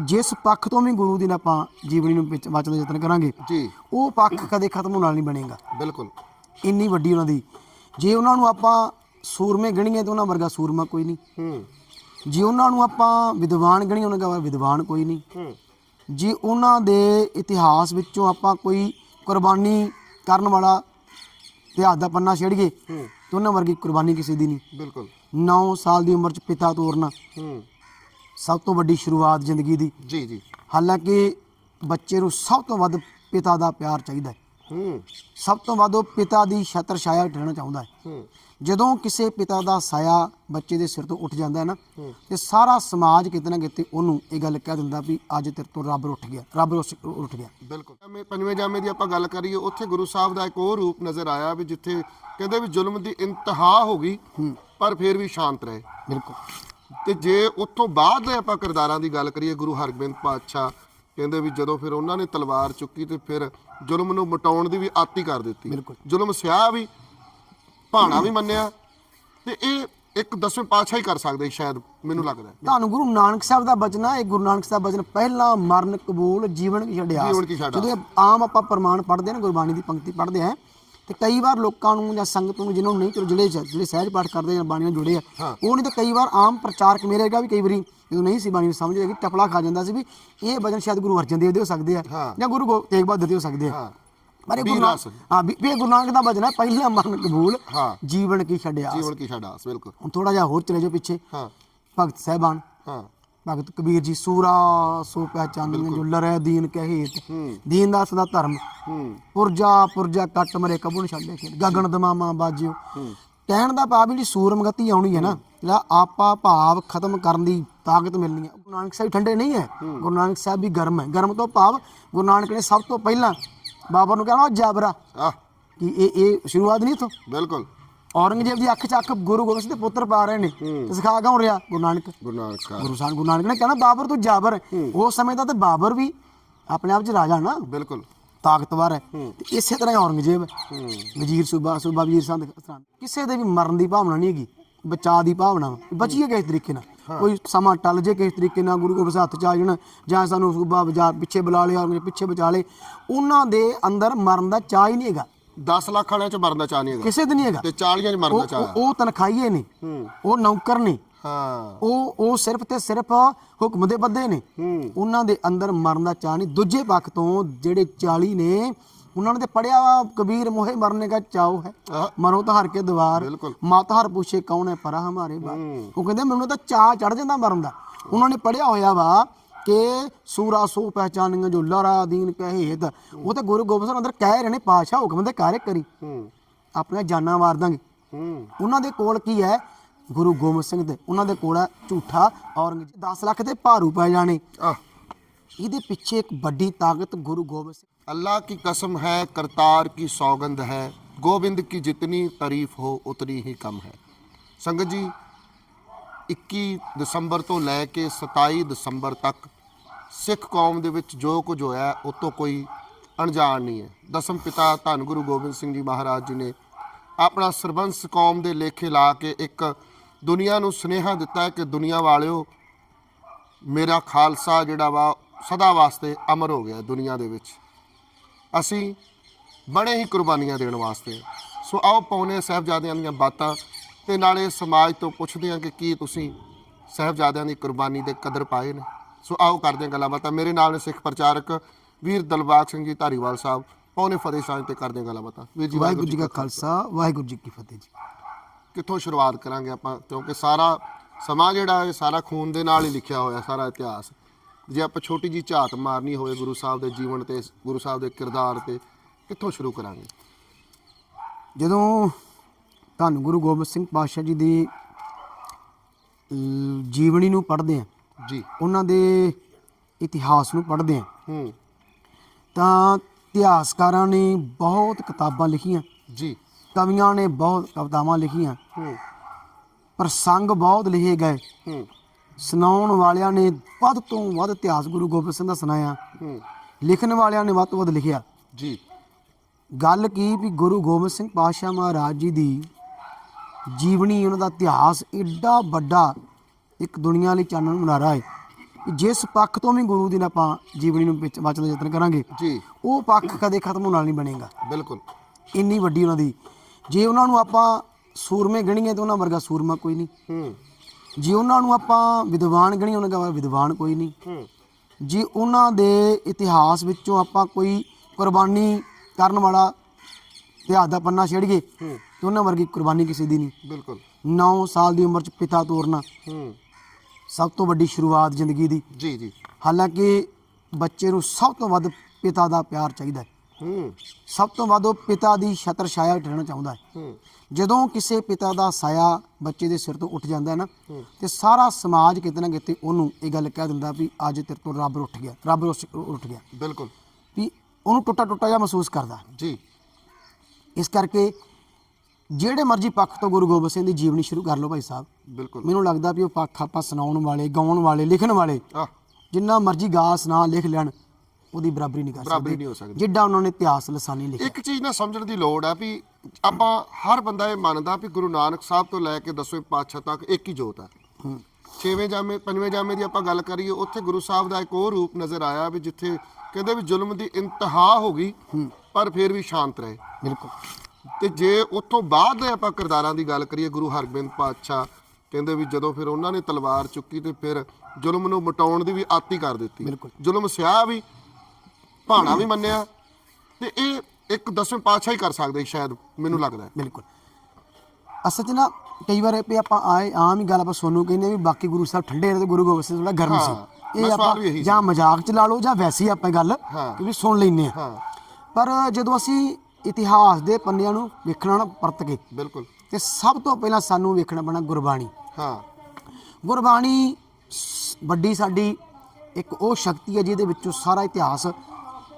ਜਿਸ ਪੱਖ ਤੋਂ ਵੀ ਗੁਰੂ ਦੀ ਆਪਾਂ ਜੀਵਨੀ ਨੂੰ ਵਿੱਚ ਬਚਣ ਦਾ ਯਤਨ ਕਰਾਂਗੇ ਜੀ। ਉਹ ਪੱਖ ਕਦੇ ਖਤਮ ਹੋਣ ਵਾਲਾ ਨਹੀਂ ਬਣੇਗਾ। ਬਿਲਕੁਲ। ਇੰਨੀ ਵੱਡੀ ਉਹਨਾਂ ਦੀ। ਜੇ ਉਹਨਾਂ ਨੂੰ ਆਪਾਂ ਸੂਰਮੇ ਗਣੀਏ ਤਾਂ ਉਹਨਾਂ ਵਰਗਾ ਸੂਰਮਾ ਕੋਈ ਨਹੀਂ। ਹੂੰ। ਜੇ ਉਹਨਾਂ ਨੂੰ ਆਪਾਂ ਵਿਦਵਾਨ ਗਣੀਏ ਉਹਨਾਂ ਵਰਗਾ ਵਿਦਵਾਨ ਕੋਈ ਨਹੀਂ। ਹੂੰ। ਜੇ ਉਹਨਾਂ ਦੇ ਇਤਿਹਾਸ ਵਿੱਚੋਂ ਆਪਾਂ ਕੋਈ ਕੁਰਬਾਨੀ ਕਰਨ ਵਾਲਾ ਇਤਿਹਾਸ ਦਾ ਪੰਨਾ ਛੇੜੀਏ ਹੂੰ। ਤਾਂ ਉਹਨਾਂ ਵਰਗੀ ਕੁਰਬਾਨੀ ਕਿਸੇ ਦੀ ਨਹੀਂ। ਬਿਲਕੁਲ। 9 ਸਾਲ ਦੀ ਉਮਰ 'ਚ ਪਿਤਾ ਤੋਰਨਾ। ਹੂੰ। ਸਭ ਤੋਂ ਵੱਡੀ ਸ਼ੁਰੂਆਤ ਜ਼ਿੰਦਗੀ ਦੀ। ਜੀ ਜੀ। ਹਾਲਾਂਕਿ ਬੱਚੇ ਨੂੰ ਸਭ ਤੋਂ ਵੱਧ ਪਿਤਾ ਦਾ ਪਿਆਰ ਚਾਹੀਦਾ ਹੈ। ਹੂੰ। ਸਭ ਤੋਂ ਵੱਧ ਉਹ ਪਿਤਾ ਦੀ ਛਤਰ ਛਾਇਆ ਰਹਿਣਾ ਚਾਹੁੰਦਾ ਹੈ। ਹੂੰ। ਜਦੋਂ ਕਿਸੇ ਪਿਤਾ ਦਾ ਸਾਇਆ ਬੱਚੇ ਦੇ ਸਿਰ ਤੋਂ ਉੱਠ ਜਾਂਦਾ ਹੈ ਨਾ ਤੇ ਸਾਰਾ ਸਮਾਜ ਕਿਤੇ ਨਾ ਕਿਤੇ ਉਹਨੂੰ ਇਹ ਗੱਲ ਕਹਿ ਦਿੰਦਾ ਵੀ ਅੱਜ ਤੇਰੇ ਤੋਂ ਰੱਬ ਉੱਠ ਗਿਆ ਰੱਬ ਉੱਠ ਗਿਆ। ਬਿਲਕੁਲ। ਜਾਮੇ ਪੰਜਵੇਂ ਜਾਮੇ ਦੀ ਆਪਾਂ ਗੱਲ ਕਰੀਏ ਉੱਥੇ ਗੁਰੂ ਸਾਹਿਬ ਦਾ ਇੱਕ ਹੋਰ ਰੂਪ ਨਜ਼ਰ ਆਇਆ ਵੀ ਜਿੱਥੇ ਕਹਿੰਦੇ ਵੀ ਜ਼ੁਲਮ ਦੀ ਇੰਤਹਾ ਹੋ ਗਈ ਪਰ ਫਿਰ ਵੀ ਸ਼ਾਂਤ ਰਹੇ। ਬਿਲਕੁਲ। ਤੇ ਜੇ ਉੱਥੋਂ ਬਾਅਦ ਦੇ ਆਪਾਂ ਕਿਰਦਾਰਾਂ ਦੀ ਗੱਲ ਕਰੀਏ ਗੁਰੂ ਹਰਗੋਬਿੰਦ ਪਾਤਸ਼ਾਹ ਕਹਿੰਦੇ ਵੀ ਜਦੋਂ ਫਿਰ ਉਹਨਾਂ ਨੇ ਤਲਵਾਰ ਚੁੱਕੀ ਤੇ ਫਿਰ ਜ਼ੁਲਮ ਨੂੰ ਮਟਾਉਣ ਦੀ ਵੀ ਆਤੀ ਕਰ ਦਿੱਤੀ। ਜ਼ੁਲਮ ਸਿਆਹ ਵੀ ਭਾਣਾ ਵੀ ਮੰਨਿਆ ਤੇ ਇਹ ਇੱਕ ਦਸਵੇਂ ਪਾਤਸ਼ਾਹ ਹੀ ਕਰ ਸਕਦੇ ਸ਼ਾਇਦ ਮੈਨੂੰ ਲੱਗਦਾ ਹੈ। ਤੁਹਾਨੂੰ ਗੁਰੂ ਨਾਨਕ ਸਾਹਿਬ ਦਾ ਬਚਨਾ ਇਹ ਗੁਰੂ ਨਾਨਕ ਸਾਹਿਬ ਬਚਨ ਪਹਿਲਾ ਮਰਨ ਕਬੂਲ ਜੀਵਨ ਕੀ ਛੱਡਿਆ। ਜਦੋਂ ਆਮ ਆਪਾਂ ਪ੍ਰਮਾਣ ਪੜ੍ਹਦੇ ਹਾਂ ਨਾ ਗੁਰਬਾਣੀ ਦੀ ਪੰਕਤੀ ਪੜ੍ਹਦੇ ਆ ਤੇ ਕਈ ਵਾਰ ਲੋਕਾਂ ਨੂੰ ਜਾਂ ਸੰਗਤ ਨੂੰ ਜਿਨ੍ਹਾਂ ਨੂੰ ਨਹੀਂ ਚਲੋ ਜਿਹੜੇ ਜਿਹੜੇ ਸਹਿਜ ਪਾਠ ਕਰਦੇ ਜਾਂ ਬਾਣੀ ਨਾਲ ਜੁੜੇ ਆ। ਉਹ ਨਹੀਂ ਤਾਂ ਕਈ ਵਾਰ ਆਮ ਪ੍ਰਚਾਰਕ ਮੇਰੇਗਾ ਵੀ ਕਈ ਵਾਰੀ ਜਦੋਂ ਨਹੀਂ ਸੀ ਬਾਣੀ ਨੂੰ ਸਮਝਦੇ ਕਿ ਟਪਲਾ ਖਾ ਜਾਂਦਾ ਸੀ ਵੀ ਇਹ ਭਜਨ ਸ਼ਾਇਦ ਗੁਰੂ ਅਰਜਨ ਦੇਵ ਦੇ ਹੋ ਸਕਦੇ ਆ। ਜਾਂ ਗੁਰੂ ਤੇਗ ਬਹਾਦਰ ਦੇ ਹੋ ਸਕਦੇ ਆ ਪਰ ਇਹ ਗੁਰੂ ਨਾਨਕ। ਹਾਂ ਵੀ ਇਹ ਗੁਰੂ ਨਾਨਕ ਦਾ ਭਜਨ ਹੈ ਪਹਿਲਾ ਮਰਨ ਕਬੂਲ। ਜੀਵਨ ਕੀ ਛੱਡਿਆ ਜੀਵਨ ਕੀ ਛੱਡਾ ਬਿਲਕੁਲ ਹੁਣ ਥੋੜਾ ਜਿਹਾ ਹੋਰ ਚਲੇ ਜਾਓ ਪਿੱਛੇ ਹਾਂ ਭਗਤ ਸਾਹਿਬਾਨ ਹਾਂ ਭਗਤ ਕਬੀਰ ਜੀ ਸੂਰਾ ਸੋ ਪਹਿਚਾਨਿਆ ਜੋ ਲਰੈ ਦੀਨ ਕਹੇ ਦੀਨ ਦਾ ਸਦਾ ਧਰਮ ਪੁਰਜਾ ਪੁਰਜਾ ਕੱਟ ਮਰੇ ਕਬੂਨ ਛੱਡੇ ਖੇਡ। ਗਗਨ ਦਮਾਮਾ ਬਾਜਿਓ। ਕਹਿਣ ਦਾ ਭਾਵ ਜਿਹੜੀ ਸੂਰਮਗਤੀ ਆਉਣੀ ਹੈ ਨਾ ਜਿਹੜਾ ਆਪਾ ਭਾਵ ਖਤਮ ਕਰਨ ਦੀ ਤਾਕਤ ਮਿਲਣੀ ਹੈ। ਗੁਰੂ ਨਾਨਕ ਸਾਹਿਬ ਠੰਡੇ ਨਹੀਂ ਹੈ। ਗੁਰੂ ਨਾਨਕ ਸਾਹਿਬ ਵੀ ਗਰਮ ਹੈ। ਗਰਮ ਤੋਂ ਭਾਵ ਗੁਰੂ ਨਾਨਕ ਨੇ ਸਭ ਤੋਂ ਪਹਿਲਾਂ ਬਾਬਰ ਨੂੰ ਕਹਿਣਾ ਜਾਬਰਾ। ਕਿ ਇਹ ਇਹ ਸ਼ੁਰੂਆਤ ਨਹੀਂ ਤੋਂ ਬਿਲਕਲ। ਔਰੰਗਜ਼ੇਬ ਦੀ ਅੱਖ 'ਚ ਅੱਖ ਗੁਰੂ ਗੋਬਿੰਦ ਸਿੰਘ ਦੇ ਪੁੱਤਰ ਪਾ ਰਹੇ ਨੇ। ਤੇ ਸਿਖਾ ਕਿਉਂ ਰਿਹਾ? ਗੁਰੂ ਨਾਨਕ। ਗੁਰੂ ਨਾਨਕ ਸਾਹਿਬ ਗੁਰੂ ਸਾਹਿਬ ਗੁਰੂ ਨਾਨਕ ਨੇ ਕਹਿਣਾ ਬਾਬਰ ਤੂੰ ਜਾਬਰ। ਉਸ ਸਮੇਂ ਦਾ ਤੇ ਬਾਬਰ ਵੀ ਆਪਣੇ ਆਪ 'ਚ ਰਾਜਾ ਨਾ। ਬਿਲਕੁਲ। ਤਾਕਤਵਰ ਹੈ। ਤੇ ਇਸੇ ਤਰ੍ਹਾਂ ਔਰੰਗਜ਼ੇਬ। ਵਜ਼ੀਰ ਸੂਬਾ ਸੂਬਾ ਵਜ਼ੀਰ ਸੰਦ ਕਿਸੇ ਦੇ ਵੀ ਮਰਨ ਦੀ ਭਾਵਨਾ ਨਹੀਂ ਹੈਗੀ। ਬਚਾਅ ਦੀ ਭਾਵਨਾ। ਬਚੀਏ ਕਿਸ ਤਰੀਕੇ ਨਾਲ? ਕੋਈ ਸਮਾਂ ਟਲ ਜੇ ਕਿਸ ਤਰੀਕੇ ਨਾਲ ਗੁਰੂ ਗੋਬਿੰਦ ਹੱਥ ਚ ਆ ਜਾਣ ਜਾਂ ਸਾਨੂੰ ਸੂਬਾ ਬਾਜ਼ਾਰ ਪਿੱਛੇ ਬੁਲਾ ਲਿਆ ਔਰੰਗਜ਼ੇਬ ਪਿੱਛੇ ਬਚਾ ਲੇ ਉਹਨਾਂ ਦੇ ਅੰਦਰ ਮਰਨ ਦਾ ਚਾਹ ਹੀ ਨਹੀਂ ਹੈਗਾ। 10 ਲੱਖ ਵਾਲਿਆਂ ਚ ਮਰਨ ਦਾ ਚਾਹ ਨਹੀਂ ਹੈਗਾ। ਕਿਸੇ ਦੇ ਨਹੀਂ ਹੈਗਾ। ਤੇ 40 ਚ ਮਰਨ ਚਾਹ ਉਹ- ਉਹ ਤਨਖਾਹੀਏ ਨੇ ਹੂੰ। ਉਹ ਨੌਕਰ ਨੇ ਹਾਂ। ਉਹ ਉਹ ਸਿਰਫ ਤੇ ਸਿਰਫ ਹੁਕਮ ਦੇ ਬੱਦੇ ਨੇ। ਹੂੰ। ਉਹਨਾਂ ਦੇ ਅੰਦਰ ਮਰਨ ਚਾਹ ਨਹੀਂ। ਦੂਜੇ ਪੱਖ ਤੋਂ ਜਿਹੜੇ 40 ਨੇ ਉਹਨਾਂ ਨੇ ਤੇ ਪੜਿਆ ਵਾ ਕਬੀਰ ਮੋਹੇ ਮਰਨੇ ਦਾ ਚਾਉ ਹੈ। ਮਰੋ ਤਾਂ ਹਰ ਕੇ ਦਵਾਰ। ਮਾਤਾ ਹਰ ਪੁੱਛੇ ਕੌਣ ਹੈ? ਪਰਾ ਹਮਾਰੇ ਬਾਪ। ਹੂੰ। ਉਹ ਕਹਿੰਦੇ ਮੈਨੂੰ ਤਾਂ ਚਾਹ ਚੜ ਜਾਂਦਾ ਮਰਨ ਦਾ। ਉਹਨਾਂ ਨੇ ਪੜਿਆ ਹੋਇਆ ਵਾ ਕਿ ਸੂਰਾ ਸੋ ਪਹਿਚਾਨੀਆਂ ਜੋ ਲਰਾ ਦੀਨ ਕਹੇਤ ਉਹ ਤਾਂ ਗੁਰੂ ਗੋਬਿੰਦ ਸਿੰਘ ਅੰਦਰ ਕਹਿ ਰਹੇ ਨੇ ਪਾਸ਼ਾ ਹੁਕਮ ਦੇ ਕਾਰੇ ਕਰੀ ਹੂੰ ਆਪਣੀਆਂ ਜਾਨਾਂ ਮਾਰ ਦਾਂਗੇ ਹੂੰ ਉਹਨਾਂ ਦੇ ਕੋਲ ਕੀ ਹੈ ਗੁਰੂ ਗੋਬਿੰਦ ਸਿੰਘ ਦੇ ਉਹਨਾਂ ਦੇ ਕੋਲ ਹੈ ਝੂਠਾ ਔਰੰਗਜ਼ੇਬ 10 ਲੱਖ ਦੇ ਭਾਰੂ ਪੈ ਜਾਣੇ ਆਹ ਇਹਦੇ ਪਿੱਛੇ ਇੱਕ ਵੱਡੀ ਤਾਕਤ ਗੁਰੂ ਗੋਬਿੰਦ ਸਿੰਘ अल्लाह की कसम है करतार की सौगंध है गोविंद की जितनी तारीफ हो उतनी ही कम है ਸੰਗਤ ਜੀ 21 ਦਸੰਬਰ ਤੋਂ ਲੈ ਕੇ 27 ਦਸੰਬਰ ਤੱਕ ਸਿੱਖ ਕੌਮ ਦੇ ਵਿੱਚ ਜੋ ਕੁਝ ਹੋਇਆ ਉਹ ਤੋਂ ਕੋਈ ਅਣਜਾਣ ਨਹੀਂ ਹੈ। ਦਸਮ ਪਿਤਾ ਧੰਨ ਗੁਰੂ ਗੋਬਿੰਦ ਸਿੰਘ ਜੀ ਮਹਾਰਾਜ ਜੀ ਨੇ ਆਪਣਾ ਸਰਬੰਸ ਕੌਮ ਦੇ ਲੇਖੇ ਲਾ ਕੇ ਇੱਕ ਦੁਨੀਆ ਨੂੰ ਸੁਨੇਹਾ ਦਿੱਤਾ ਕਿ ਦੁਨੀਆ ਵਾਲਿਓ, ਮੇਰਾ ਖਾਲਸਾ ਜਿਹੜਾ ਵਾ, ਸਦਾ ਵਾਸਤੇ ਅਮਰ ਹੋ ਗਿਆ ਦੁਨੀਆ ਦੇ ਵਿੱਚ। ਅਸੀਂ ਬੜੇ ਹੀ ਕੁਰਬਾਨੀਆਂ ਦੇਣ ਵਾਸਤੇ। ਸੋ ਆਓ ਪੌਨੇ ਸਾਹਿਬਜ਼ਾਦਿਆਂ ਦੀਆਂ ਬਾਤਾਂ ਤੇ ਨਾਲੇ ਸਮਾਜ ਤੋਂ ਪੁੱਛਦੇ ਹਾਂ ਕਿ ਕੀ ਤੁਸੀਂ ਸਾਹਿਬਜ਼ਾਦਿਆਂ ਦੀ ਕੁਰਬਾਨੀ ਦੇ ਕਦਰ ਪਾਏ ਨੇ। ਸੋ ਆਓ ਕਰਦੇ ਹਾਂ ਗੱਲਾਂ ਬਾਤਾਂ। ਮੇਰੇ ਨਾਲ ਨੇ ਸਿੱਖ ਪ੍ਰਚਾਰਕ ਵੀਰ ਦਲਬਾਗ ਸਿੰਘ ਜੀ ਧਾਰੀਵਾਲ ਸਾਹਿਬ। ਪੌਨੇ ਫਤਿਹ ਸਾਂਝ ਤੇ ਕਰਦੇ ਹਾਂ ਗੱਲਾਂ ਬਾਤਾਂ। ਵੀਰ ਜੀ ਵਾਹਿਗੁਰੂ ਜੀ ਕਾ ਖਾਲਸਾ। ਵਾਹਿਗੁਰੂ ਜੀ ਕੀ ਫਤਿਹ ਜੀ। ਕਿੱਥੋਂ ਸ਼ੁਰੂਆਤ ਕਰਾਂਗੇ ਆਪਾਂ? ਕਿਉਂਕਿ ਸਾਰਾ ਸਮਾਂ ਜਿਹੜਾ ਇਹ ਸਾਰਾ ਖੂਨ ਦੇ ਨਾਲ ਹੀ ਲਿਖਿਆ ਹੋਇਆ ਸਾਰਾ ਇਤਿਹਾਸ। ਜੇ ਆਪਾਂ ਛੋਟੀ ਜੀ ਝਾਤ ਮਾਰਨੀ ਹੋਵੇ ਗੁਰੂ ਸਾਹਿਬ ਦੇ ਜੀਵਨ ਤੇ ਗੁਰੂ ਸਾਹਿਬ ਦੇ ਕਿਰਦਾਰ ਤੇ ਕਿੱਥੋਂ ਸ਼ੁਰੂ ਕਰਾਂਗੇ? ਜਦੋਂ ਧੰਨ ਗੁਰੂ ਗੋਬਿੰਦ ਸਿੰਘ ਪਾਤਸ਼ਾਹ ਜੀ ਦੀ ਜੀਵਨੀ ਨੂੰ ਪੜ੍ਹਦੇ ਆ ਜੀ। ਉਹਨਾਂ ਦੇ ਇਤਿਹਾਸ ਨੂੰ ਪੜ੍ਹਦੇ ਆ ਹੂੰ। ਤਾਂ ਇਤਿਹਾਸਕਾਰਾਂ ਨੇ ਬਹੁਤ ਕਿਤਾਬਾਂ ਲਿਖੀਆਂ। ਜੀ। ਕਵੀਆਂ ਨੇ ਬਹੁਤ ਕਵਿਤਾਵਾਂ ਲਿਖੀਆਂ। ਹੂੰ। ਪ੍ਰਸੰਗ ਬਹੁਤ ਲਿਖੇ ਗਏ। ਹੂੰ। ਸੁਣਾਉਣ ਵਾਲਿਆਂ ਨੇ ਵੱਧ ਤੋਂ ਵੱਧ ਇਤਿਹਾਸ ਗੁਰੂ ਗੋਬਿੰਦ ਸਿੰਘ ਦਾ ਸੁਣਾਇਆ। ਹੂੰ। ਲਿਖਣ ਵਾਲਿਆਂ ਨੇ ਵੱਧ ਤੋਂ ਵੱਧ ਲਿਖਿਆ। ਜੀ। ਗੱਲ ਕੀ ਵੀ ਗੁਰੂ ਗੋਬਿੰਦ ਸਿੰਘ ਪਾਤਸ਼ਾਹ ਮਹਾਰਾਜ ਜੀ ਦੀ ਜੀਵਨੀ ਉਹਨਾਂ ਦਾ ਇਤਿਹਾਸ ਏਡਾ ਵੱਡਾ ਇੱਕ ਦੁਨੀਆ ਲਈ ਚਾਨਣ ਮੁਨਾਰਾ ਹੈ ਜਿਸ ਪੱਖ ਤੋਂ ਵੀ ਗੁਰੂ ਦੀ ਆਪਾਂ ਜੀਵਨੀ ਨੂੰ ਵਿੱਚ ਬਚਣ ਦਾ ਯਤਨ ਕਰਾਂਗੇ ਜੀ। ਉਹ ਪੱਖ ਕਦੇ ਖਤਮ ਹੋਣ ਨਾਲ ਨਹੀਂ ਬਣੇਗਾ। ਬਿਲਕੁਲ। ਇੰਨੀ ਵੱਡੀ ਉਹਨਾਂ ਦੀ। ਜੇ ਉਹਨਾਂ ਨੂੰ ਆਪਾਂ ਸੂਰਮੇ ਗਣੀਏ ਤਾਂ ਉਹਨਾਂ ਵਰਗਾ ਸੂਰਮਾ ਕੋਈ ਨਹੀਂ। ਹੂੰ। ਜੇ ਉਹਨਾਂ ਨੂੰ ਆਪਾਂ ਵਿਦਵਾਨ ਗਣੀਏ ਉਹਨਾਂ ਵਰਗਾ ਵਿਦਵਾਨ ਕੋਈ ਨਹੀਂ। ਹੂੰ। ਜੇ ਉਹਨਾਂ ਦੇ ਇਤਿਹਾਸ ਵਿੱਚੋਂ ਆਪਾਂ ਕੋਈ ਕੁਰਬਾਨੀ ਕਰਨ ਵਾਲਾ ਇਤਿਹਾਸ ਦਾ ਪੰਨਾ ਛੇੜੀਏ ਹੂੰ। ਤੇ ਉਹਨਾਂ ਵਰਗੀ ਕੁਰਬਾਨੀ ਕਿਸੇ ਦੀ ਨਹੀਂ। ਬਿਲਕੁਲ। 9 ਸਾਲ ਦੀ ਉਮਰ 'ਚ ਪਿਤਾ ਤੋਰਨਾ। ਹੂੰ। ਸਭ ਤੋਂ ਵੱਡੀ ਸ਼ੁਰੂਆਤ ਜ਼ਿੰਦਗੀ ਦੀ। ਜੀ ਜੀ। ਹਾਲਾਂਕਿ ਬੱਚੇ ਨੂੰ ਸਭ ਤੋਂ ਵੱਧ ਪਿਤਾ ਦਾ ਪਿਆਰ ਚਾਹੀਦਾ ਹੈ। ਹੂੰ। ਸਭ ਤੋਂ ਵੱਧ ਉਹ ਪਿਤਾ ਦੀ ਛਤਰ ਛਾਇਆ ਰਹਿਣਾ ਚਾਹੁੰਦਾ ਹੈ। ਹੂੰ। ਜਦੋਂ ਕਿਸੇ ਪਿਤਾ ਦਾ ਸਾਇਆ ਬੱਚੇ ਦੇ ਸਿਰ ਤੋਂ ਉੱਠ ਜਾਂਦਾ ਹੈ ਨਾ ਤੇ ਸਾਰਾ ਸਮਾਜ ਕਿਤੇ ਨਾ ਕਿਤੇ ਉਹਨੂੰ ਇਹ ਗੱਲ ਕਹਿ ਦਿੰਦਾ ਵੀ ਅੱਜ ਤੇਰੇ ਤੋਂ ਰੱਬ ਉੱਠ ਗਿਆ ਰੱਬ ਉਸ- ਉੱਠ ਗਿਆ। ਬਿਲਕੁਲ। ਵੀ ਉਹਨੂੰ ਟੁੱਟਾ ਟੁੱਟਾ ਜਿਹਾ ਮਹਿਸੂਸ ਕਰਦਾ। ਜੀ। ਇਸ ਕਰਕੇ ਜਿਹੜੇ ਮਰਜ਼ੀ ਪੱਖ ਤੋਂ ਗੁਰੂ ਗੋਬਿੰਦ ਸਿੰਘ ਦੀ ਜੀਵਨੀ ਸ਼ੁਰੂ ਕਰ ਲਓ ਭਾਈ ਸਾਹਿਬ। ਬਿਲਕੁਲ। ਮੈਨੂੰ ਲੱਗਦਾ ਵੀ ਉਹ ਪੱਖ ਆਪਾਂ ਸੁਣਾਉਣ ਵਾਲੇ ਗਾਉਣ ਵਾਲੇ ਲਿਖਣ ਵਾਲੇ ਆ ਜਿੰਨਾ ਮਰਜ਼ੀ ਗਾ ਸੁਣਾ ਲਿਖ ਲੈਣ ਉਹਦੀ ਬਰਾਬਰੀ ਨਹੀਂ ਕਰ ਬਰਾਬਰੀ ਸਕਦੇ ਨਹੀਂ ਹੋ ਸਕਦੀ। ਜਿੱਡਾ ਉਹਨਾਂ ਨੇ ਇਤਿਹਾਸ ਲਸਾਨੀ ਲਿਖਿਆ ਇੱਕ ਚੀਜ਼ ਨਾ ਸਮਝਣ ਦੀ ਲੋੜ ਆ ਵੀ ਆਪਾਂ ਹਰ ਬੰਦਾ ਇਹ ਮੰਨਦਾ ਵੀ ਗੁਰੂ ਨਾਨਕ ਸਾਹਿਬ ਤੋਂ ਲੈ ਕੇ ਦਸਵੇਂ ਪਾਤਸ਼ਾਹ ਤੱਕ ਇੱਕ ਹੀ ਜੋਤ ਹੈ ਹੂੰ। ਛੇਵੇਂ ਜਾਮੇ ਪੰਜਵੇਂ ਜਾਮੇ ਦੀ ਆਪਾਂ ਗੱਲ ਕਰੀਏ ਉੱਥੇ ਗੁਰੂ ਸਾਹਿਬ ਦਾ ਇੱਕ ਹੋਰ ਰੂਪ ਨਜ਼ਰ ਆਇਆ ਵੀ ਜਿੱਥੇ ਕਹਿੰਦੇ ਵੀ ਜ਼ੁਲਮ ਦੀ ਇੰਤਹਾ ਹੋ ਗਈ ਪਰ ਫਿਰ ਵੀ ਸ਼ਾਂਤ ਰਹੇ। ਬਿਲਕੁਲ। ਤੇ ਜੇ ਉੱਥੋਂ ਬਾਅਦ ਦੇ ਆਪਾਂ ਕਿਰਦਾਰਾਂ ਦੀ ਗੱਲ ਕਰੀਏ ਗੁਰੂ ਹਰਗੋਬਿੰਦ ਪਾਤਸ਼ਾਹ ਕਹਿੰਦੇ ਵੀ ਜਦੋਂ ਫਿਰ ਉਹਨਾਂ ਨੇ ਤਲਵਾਰ ਚੁੱਕੀ ਤੇ ਫਿਰ ਜ਼ੁਲਮ ਨੂੰ ਮਿਟਾਉਣ ਦੀ ਵੀ ਆਤੀ ਕਰ ਦਿੱਤੀ। ਜ਼ੁਲਮ ਸਿਆ ਵੀ ਭਾਣਾ ਵੀ ਮੰਨਿਆ ਤੇ ਇਹ ਇੱਕ ਦਸਵੇਂ ਪਾਤਸ਼ਾਹ ਹੀ ਕਰ ਸਕਦੇ ਸ਼ਾਇਦ ਮੈਨੂੰ ਲੱਗਦਾ। ਹੈ। ਬਿਲਕੁਲ। ਅਸਲ 'ਚ ਨਾ ਕਈ ਵਾਰ ਇਹ ਵੀ ਆਪਾਂ ਆਏ ਆਮ ਹੀ ਗੱਲ ਆਪਾਂ ਸੋਨੂੰ ਕਹਿੰਦੇ ਵੀ ਬਾਕੀ ਗੁਰੂ ਸਾਹਿਬ ਠੰਡੇ ਰਹੇ ਤੇ ਗੁਰੂ ਗੋਬਿੰਦ ਸਿੰਘ ਥੋੜਾ ਗਰਮ ਸੀ। ਇਹ ਆਪਾਂ। ਜਾਂ ਮਜ਼ਾਕ 'ਚ ਲਾ ਲਓ ਜਾਂ ਵੈਸੇ ਹੀ ਆਪਾਂ ਗੱਲ ਹਾਂ। ਕਿ ਵੀ ਸੁਣ ਲੈਨੇ ਆ ਪਰ ਜਦੋਂ ਅਸੀਂ ਇਤਿਹਾਸ ਦੇ ਪੰਨਿਆਂ ਨੂੰ ਵੇਖਣਾ ਨਾ ਪਰਤ ਕੇ ਬਿਲਕੁਲ। ਤੇ ਸਭ ਤੋਂ ਪਹਿਲਾਂ ਸਾਨੂੰ ਵੇਖਣਾ ਪੈਣਾ ਗੁਰਬਾਣੀ। ਹਾਂ। ਗੁਰਬਾਣੀ ਵੱਡੀ ਸਾਡੀ ਇੱਕ ਉਹ ਸ਼ਕਤੀ ਹੈ ਜਿਹਦੇ ਵਿੱਚੋਂ ਸਾਰਾ ਇਤਿਹਾਸ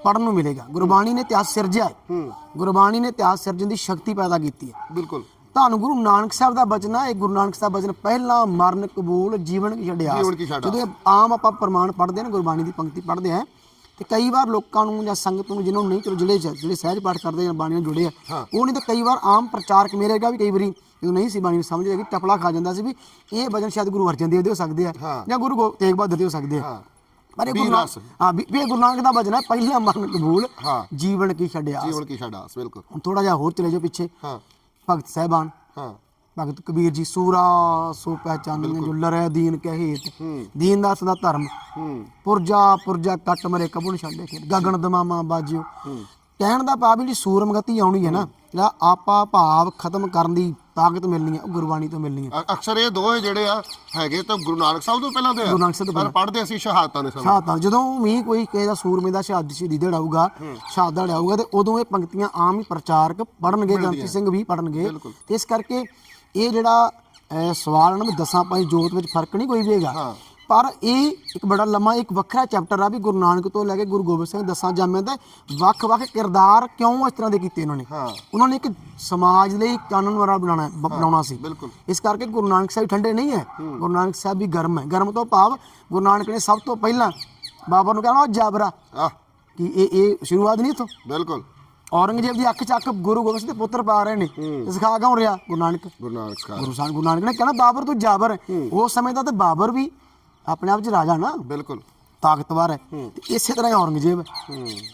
ਪੜਨ ਨੂੰ ਮਿਲੇਗਾ। ਗੁਰਬਾਣੀ ਨੇ ਇਤਿਹਾਸ ਸਿਰਜਿਆ ਹੂੰ। ਗੁਰਬਾਣੀ ਨੇ ਇਤਿਹਾਸ ਸਿਰਜਣ ਦੀ ਸ਼ਕਤੀ ਪੈਦਾ ਕੀਤੀ ਹੈ। ਬਿਲਕੁਲ। ਤੁਹਾਨੂੰ ਗੁਰੂ ਨਾਨਕ ਸਾਹਿਬ ਦਾ ਬਚਨ ਹੈ ਇਹ ਗੁਰੂ ਨਾਨਕ ਸਾਹਿਬ ਬਚਨ ਪਹਿਲਾਂ ਮਰਨ ਕਬੂਲ ਜੀਵਨ ਕੀ ਛੱਡਿਆ ਜੀਵਨ ਕੀ ਛੱਡ ਜਦੋਂ ਆਮ ਆਪਾਂ ਪ੍ਰਮਾਣ ਪੜ੍ਹਦੇ ਹਾਂ ਗੁਰਬਾਣੀ ਦੀ ਪੰਕਤੀ ਪੜ੍ਹਦੇ ਆ ਤੇ ਕਈ ਵਾਰ ਲੋਕਾਂ ਨੂੰ ਜਾਂ ਸੰਗਤ ਨੂੰ ਜਿਹਨਾਂ ਨੂੰ ਨਹੀਂ ਚਲੋ ਜਿਹੜੇ ਜਿਹੜੇ ਸਹਿਜ ਪਾਠ ਕਰਦੇ ਜਾਂ ਬਾਣੀ ਨਾਲ ਜੁੜੇ ਆ ਉਹ ਨਹੀਂ ਤਾਂ ਕਈ ਵਾਰ ਆਮ ਪ੍ਰਚਾਰਕ ਮੇਰੇਗਾ ਵੀ ਕਈ ਵਾਰੀ ਜਦੋਂ ਨਹੀਂ ਸੀ ਬਾਣੀ ਨੂੰ ਸਮਝ ਕਿ ਟਪਲਾ ਖਾ ਜਾਂਦਾ ਸੀ ਵੀ ਇਹ ਭਜਨ ਸ਼ਾਇਦ ਗੁਰੂ ਅਰਜਨ ਦੇਵ ਦੇ ਹੋ ਸਕਦੇ ਆ ਹਾਂ। ਜਾਂ ਗੁਰੂ ਤੇਗ ਬਹਾਦਰ ਦੇ ਹੋ ਸਕਦੇ ਆ। ਹਾਂ। ਪਰ ਇਹ ਗੁਰੂ। ਹਾਂ ਵੀ ਇਹ ਗੁਰੂ ਨਾਨਕ ਦਾ ਭਜਨ ਹੈ ਪਹਿਲਾਂ ਮਰਨ ਕਬੂਲ ਹਾਂ। ਜੀਵਨ ਕੀ ਛੱਡਿਆ ਜੀਵਨ ਕੀ ਛੱਡ ਆਸ ਬਿਲਕੁਲ। ਹੁਣ ਥੋੜਾ ਜਿਹਾ ਹੋਰ ਚਲੇ ਜਾਓ ਪਿੱਛੇ। ਹਾਂ। ਭਗਤ ਸਾਹਿਬਾਨ। ਹਾਂ। ਭਗਤ ਕਬੀਰ ਜੀ ਸੂਰਾ ਸੋ ਪਹਿਚਾਨੀਆਂ ਜੋ ਲਰੈ ਦੀਨ ਕਹੇਤ ਦੀਨ ਦਾ ਸਦਾ ਧਰਮ ਪੁਰਜਾ ਪੁਰਜਾ ਕੱਟ ਮਰੇ ਕਬੂਨ ਛੱਡੇ ਖੇਤ। ਗਗਨ ਦਮਾਮਾ ਬਾਜਿਓ। ਕਹਿਣ ਦਾ ਭਾਵ ਜਿਹੜੀ ਸੂਰਮਗਤੀ ਆਉਣੀ ਹੈ ਨਾ ਜਿਹੜਾ ਆਪਾ ਭਾਵ ਖਤਮ ਕਰਨ ਦੀ ਤਾਕਤ ਮਿਲਣੀ ਹੈ ਉਹ ਗੁਰਬਾਣੀ ਤੋਂ ਮਿਲਣੀ ਹੈ। ਅ- ਅਕਸਰ ਇਹ ਦੋਏ ਜਿਹੜੇ ਆ ਹੈਗੇ ਤਾਂ ਗੁਰੂ ਨਾਨਕ ਸਾਹਿਬ ਤੋਂ ਪਹਿਲਾਂ ਦੇ ਆ। ਗੁਰੂ ਨਾਨਕ ਸਾਹਿਬ ਤੋਂ ਪਰ ਪੜ੍ਹਦੇ ਅਸੀਂ ਸ਼ਹਾਦਤਾਂ ਦੇ ਸਮੇਂ। ਸ਼ਹਾਦਤਾਂ। ਜਦੋਂ ਵੀ ਕੋਈ ਕਿਸੇ ਦਾ ਸੂਰਮੇ ਦਾ ਸ਼ਹਾਦਤ ਸ਼ਹੀਦੀ ਦਿਹਾੜਾ ਆਊਗਾ ਸ਼ਹਾਦਤ ਦਿਹਾੜਾ ਆਊਗਾ ਤੇ ਉਦੋਂ ਇਹ ਪੰਕਤੀਆਂ ਆਮ ਹੀ ਪ੍ਰਚਾਰਕ ਪੜਨਗੇ ਗ੍ਰੰਥੀ ਸਿੰਘ ਵੀ ਪੜਨਗੇ। ਤੇ ਇਸ ਕਰਕੇ ਇਹ ਜਿਹੜਾ ਅਹ, ਸਵਾਲ ਹੈ ਨਾ ਵੀ ਦਸਾਂ ਪਾਈ ਜੋਤ ਵਿੱਚ ਫ਼ਰਕ ਨਹੀਂ ਕੋਈ ਵੀ ਹੈਗਾ। ਹਾਂ। ਪਰ ਇਹ ਇੱਕ ਬੜਾ ਲੰਮਾ ਇੱਕ ਵੱਖਰਾ ਚੈਪਟਰ ਆ ਵੀ ਗੁਰੂ ਨਾਨਕ ਤੋਂ ਲੈ ਕੇ ਗੁਰੂ ਗੋਬਿੰਦ ਸਿੰਘ ਦਸਾਂ ਜਾਮਿਆਂ ਦਾ ਵੱਖ-ਵੱਖ ਕਿਰਦਾਰ ਕਿਉਂ ਇਸ ਤਰ੍ਹਾਂ ਦੇ ਕੀਤੇ ਉਹਨਾਂ ਨੇ? ਹਾਂ। ਉਹਨਾਂ ਨੇ ਇੱਕ ਸਮਾਜ ਲਈ ਕਾਨੂੰਨ ਵਾਲਾ ਬਣਾਉਣਾ ਬਣਾਉਣਾ ਸੀ। ਬਿਲਕੁਲ। ਇਸ ਕਰਕੇ ਗੁਰੂ ਨਾਨਕ ਸਾਹਿਬ ਠੰਡੇ ਨਹੀਂ ਹੈ। ਗੁਰੂ ਨਾਨਕ ਸਾਹਿਬ ਵੀ ਗਰਮ ਹੈ। ਗਰਮ ਤੋਂ ਭਾਵ ਗੁਰੂ ਨਾਨਕ ਨੇ ਸਭ ਤੋਂ ਪਹਿਲਾਂ ਬਾਬਾ ਨੂੰ ਕਹਿਣਾ ਜਾਬਰਾ। ਆ ਕਿ ਇਹ ਇਹ ਸ਼ੁਰੂਆਤ ਨਹੀਂ ਇਥੋਂ? ਬਿਲਕੁਲ। ਔਰੰਗਜ਼ੇਬ ਦੀ ਅੱਖ ਚ ਅੱਖ ਗੁਰੂ ਗੋਬਿੰਦ ਸਿੰਘ ਦੇ ਪੁੱਤਰ ਪਾ ਰਹੇ ਨੇ। ਸਿਖਾ ਕਿਉਂ ਰਿਹਾ ਗੁਰੂ ਨਾਨਕ? ਗੁਰੂ ਨਾਨਕ ਸਾਹਿਬ। ਗੁਰੂ ਸਾਹਿਬ ਗੁਰੂ ਨਾਨਕ ਨੇ ਕਹਿਣਾ ਬਾਬਰ ਤੂੰ ਜਾਬਰ ਉਸ ਸਮੇਂ ਦਾ ਤੇ ਬਾਬਰ ਵੀ ਆਪਣੇ ਆਪ ਚ ਰਾਜਾ ਨਾ। ਬਿਲਕੁਲ। ਤਾਕਤਵਰ ਹੈ। ਤੇ ਇਸੇ ਤਰ੍ਹਾਂ ਹੀ ਔਰੰਗਜ਼ੇਬ